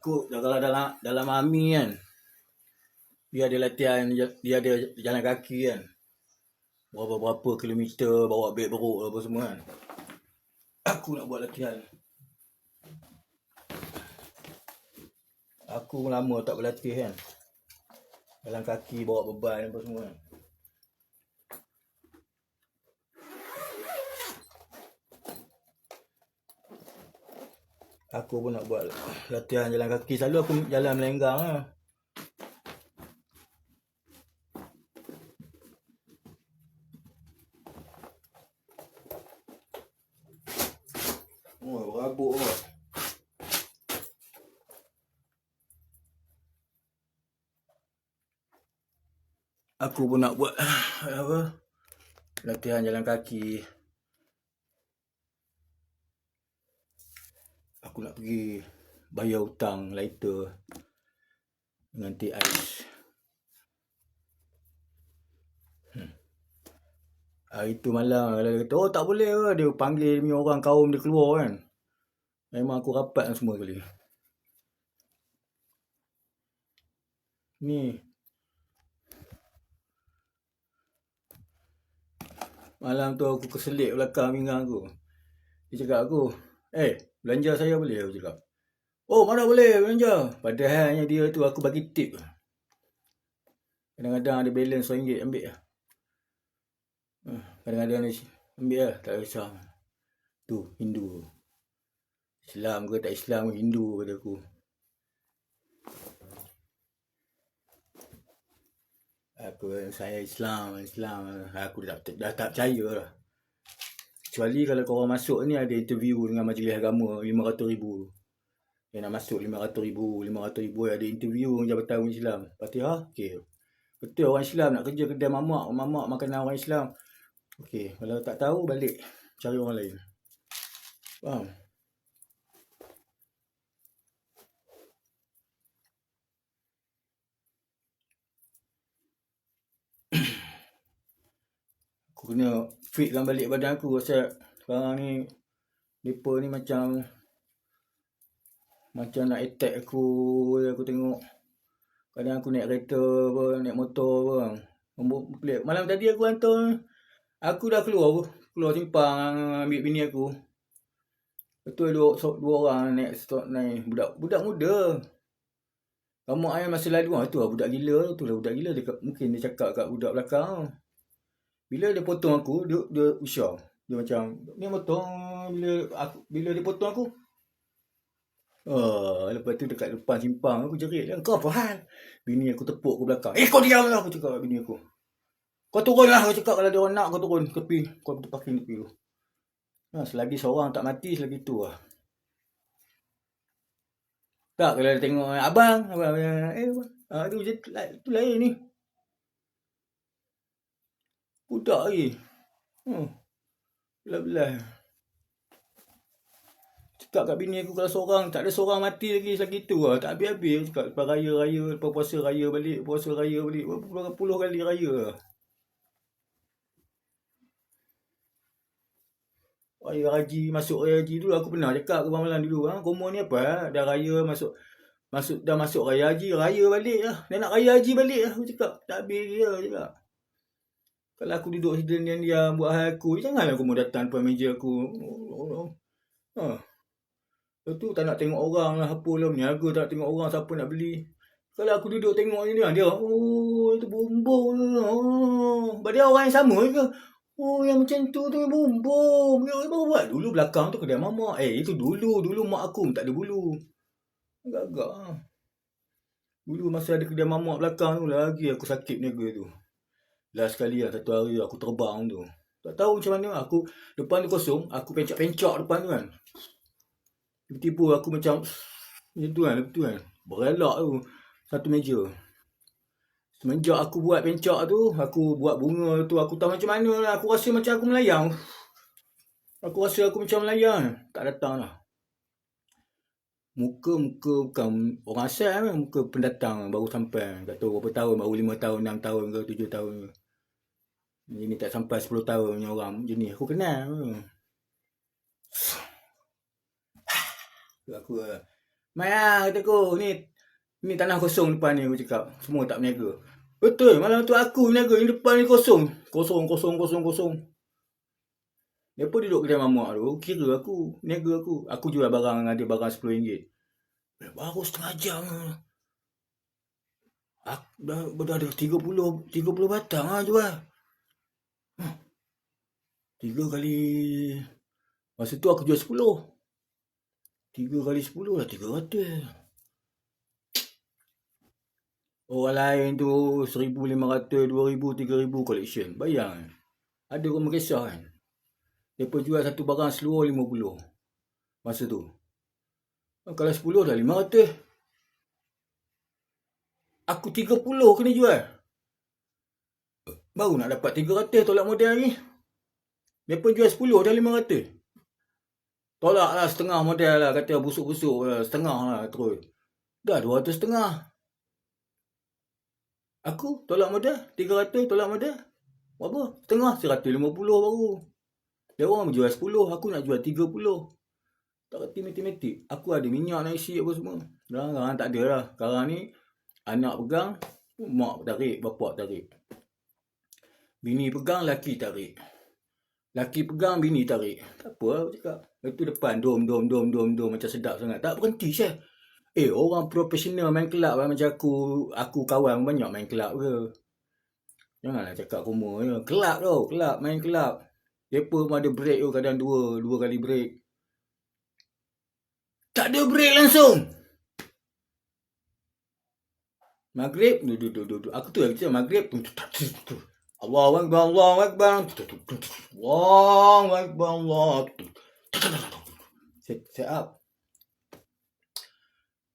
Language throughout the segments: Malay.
Aku kalau dalam dalam army kan. Dia ada latihan dia ada jalan kaki kan. Berapa-berapa kilometer bawa beg beruk apa semua kan. Aku nak buat latihan. Aku lama tak berlatih kan. Jalan kaki bawa beban apa semua kan. Aku pun nak buat latihan jalan kaki. Selalu aku jalan melenggang lah. Oh, berabuk. Aku pun nak buat apa? Latihan jalan kaki. Aku nak pergi bayar hutang lighter dengan teh ais. Hmm. Hari tu malam dia kata, oh tak boleh lah. Dia panggil punya orang kaum dia keluar kan. Memang aku rapat dengan semua kali. Ni. Malam tu aku keselik belakang pinggang aku. Dia cakap aku, eh belanja saya boleh? Aku cakap. Oh mana boleh belanja? Padahalnya dia tu aku bagi tip. Kadang-kadang ada balance RM1 ambil lah. Ah, Kadang-kadang dia ambil lah, tak kisah. Tu, Hindu. Islam ke tak Islam ke Hindu kata aku. Aku saya Islam, Islam. Aku dah, dah tak percaya lah. Kecuali kalau korang masuk ni ada interview dengan majlis agama RM500,000. Yang nak masuk RM500,000, RM500,000 ada interview dengan Jabatan Umat Islam. Fatihah, okey. Betul orang Islam nak kerja kedai mamak, mamak makanan orang Islam. Okey, kalau tak tahu balik cari orang lain. Faham? Kena fitkan balik badan aku pasal sekarang ni mereka ni macam macam nak attack aku aku tengok kadang aku naik kereta apa naik motor apa pelik. Malam tadi aku hantar aku dah keluar keluar simpang ambil bini aku. Betul dua, dua orang naik stop naik budak budak muda. Kamu ayah masa lalu ah tu lah budak gila tu lah budak gila dia mungkin dia cakap kat budak belakang. Bila dia potong aku dia dia usah. Dia macam ni potong bila aku bila dia potong aku Oh, lepas tu dekat depan simpang aku jerit dia. Kau apa hal? Bini aku tepuk ke belakang. Eh kau diam lah aku cakap bini aku. Kau turun lah aku cakap kalau dia orang nak kau turun tepi. Kau parking tepi tu. Ha, selagi seorang tak mati selagi tu lah. Tak kalau dia tengok abang, abang eh abang. Ah tu je tu lain ni. Budak lagi. Hmm. Belah-belah. Cakap kat bini aku kalau seorang, tak ada seorang mati lagi selagi tu lah. Tak habis-habis. Cakap lepas raya-raya, lepas puasa raya balik, puasa raya balik. Berapa puluh kali raya lah. Raya haji, masuk raya haji dulu aku pernah cakap ke malam dulu. Ha? Komo ni apa? Dah raya masuk, masuk dah masuk raya haji, raya balik lah. Dah nak raya haji balik lah. Aku cakap, tak habis dia cakap. Kalau aku duduk sini dengan dia buat hal aku, janganlah aku mau datang depan meja aku. Ha. Lepas tu tak nak tengok orang lah apa lah Meniaga tak nak tengok orang siapa nak beli. Kalau aku duduk tengok ni dia Oh itu bumbung oh. Dia orang yang sama ke? Oh yang macam tu tu bumbung. Dia baru buat. Dulu belakang tu kedai mamak Eh itu dulu Dulu mak aku tak ada bulu. Agak-agak lah Dulu masa ada kedai mamak belakang tu Lagi aku sakit niaga tu Last sekali lah satu hari aku terbang tu. Tak tahu macam mana aku Depan tu kosong Aku pencak-pencak depan tu kan. Tiba-tiba aku macam Macam tu kan, tu kan? Berelak tu Satu meja. Semenjak aku buat pencak tu Aku buat bunga tu Aku tahu macam mana lah. Aku rasa macam aku melayang. Aku rasa aku macam melayang. Tak datang lah. Muka-muka bukan orang asal kan Muka pendatang baru sampai. Tak tahu berapa tahun Baru lima tahun, enam tahun ke tujuh tahun. ke Ini tak sampai sepuluh tahun punya orang Jenis aku kenal aku Mai lah kata aku. Ni ni tanah kosong depan ni aku cakap. Semua tak berniaga. Betul. Malam tu aku berniaga. Ni depan ni kosong. Kosong, kosong, kosong, kosong. Mereka duduk kedai mamak tu. Kira aku. Berniaga aku. Aku jual barang dengan dia barang RM10. Baru setengah jam. Aku dah, dah ada 30, 30 batang lah jual. Tiga kali... Masa tu aku jual 10. Tiga kali 10 lah 300. Orang lain tu 1,500, 2,000, 3,000 collection. Bayang. Ada orang merisau kan. Mereka jual satu barang seluruh 50. Masa tu. Kalau 10 dah 500. Aku 30 kena jual. Baru nak dapat 300 tolak modal ni. Mereka jual 10 dah 500. Tolak lah setengah modal lah. Kata busuk-busuk lah. Setengah lah terus. Dah 200 setengah. Aku tolak modal. 300 tolak modal. Berapa? Setengah. 150 baru. Dia orang jual 10. Aku nak jual 30. Tak kerti matematik. Aku ada minyak nak isi apa semua. Sekarang tak ada lah. Sekarang ni. Anak pegang. Mak tarik. Bapak tarik. Bini pegang. Laki tarik. Laki pegang. Bini tarik. Tak apa aku cakap. Itu depan dom dom dom dom dom macam sedap sangat. Tak berhenti saya. Eh orang profesional main kelab lah macam aku aku kawan banyak main kelab ke. Janganlah cakap kumur ya. Kelab tu, kelab main kelab. Depa pun ada break tu kadang dua, dua kali break. Tak ada break langsung. Maghrib, duduk, duduk, duduk. Aku tu yang kecil, maghrib. Allah Akbar, الله أكبر الله أكبر. الله أكبر الله ست أب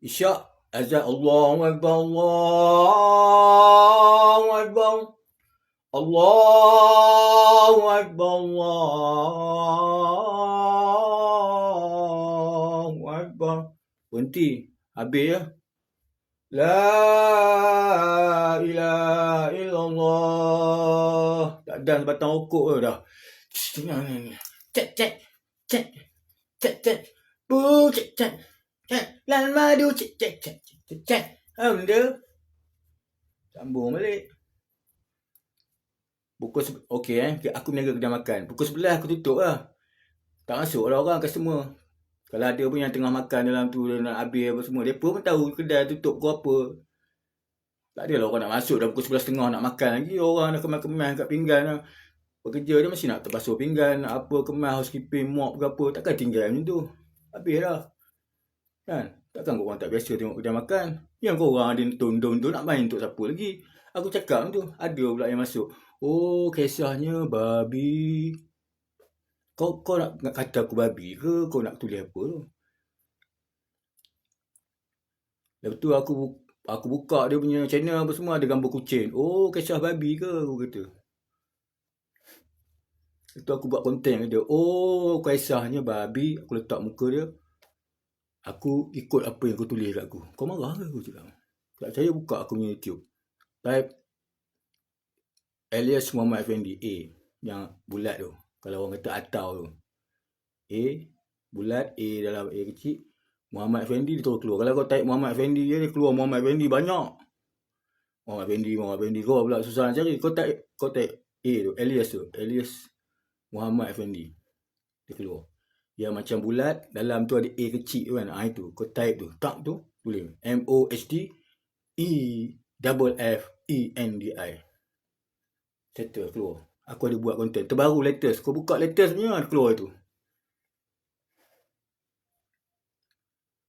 إشاء أزاء الله أكبر الله أكبر. الله أكبر الله أكبر. وانتي أبي La ilaha illallah Tak dan sebatang rokok dah Cek cek Cek cek cek bu cek cek cek lan madu cek cek cek cek cek ha benda sambung balik pukul okey eh aku niaga kedai makan pukul sebelah aku tutup lah tak masuk lah orang customer kalau ada pun yang tengah makan dalam tu dia nak habis apa semua depa pun tahu kedai tutup pukul apa tak adalah orang nak masuk dah pukul 11.30 nak makan lagi orang nak kemas-kemas kat pinggan lah Pekerja dia mesti nak terbasuh pinggan, apa kemas, housekeeping, mop ke apa. Takkan tinggal macam tu. Habis dah. Kan? Takkan korang tak biasa tengok kedai makan. Yang korang ada tundung tu nak main untuk siapa lagi. Aku cakap macam tu. Ada pula yang masuk. Oh, kisahnya babi. Kau kau nak, nak kata aku babi ke? Kau nak tulis apa tu? Lepas tu aku aku buka dia punya channel apa semua ada gambar kucing. Oh, kisah babi ke? Aku kata. Itu aku buat konten dia. Oh, kisahnya babi. Aku letak muka dia. Aku ikut apa yang aku tulis kat aku. Kau marah ke aku cakap? Tak saya buka aku punya YouTube. Type Elias Muhammad Effendi A. Yang bulat tu. Kalau orang kata atau tu. A. Bulat. A dalam A kecil. Muhammad Effendi dia terus keluar. Kalau kau type Muhammad Effendi dia, dia keluar Muhammad Effendi banyak. Muhammad Effendi, Muhammad Effendi. Kau pula susah nak cari. Kau type, kau type A tu. Elias tu. Elias Muhammad Effendi. Dia keluar. Yang macam bulat, dalam tu ada A kecil tu kan. Ha, itu, kau type tu. Tak tu, boleh. M-O-H-D E double F E N D I. Settle keluar. Aku ada buat konten. Terbaru latest. Kau buka latest punya, keluar tu.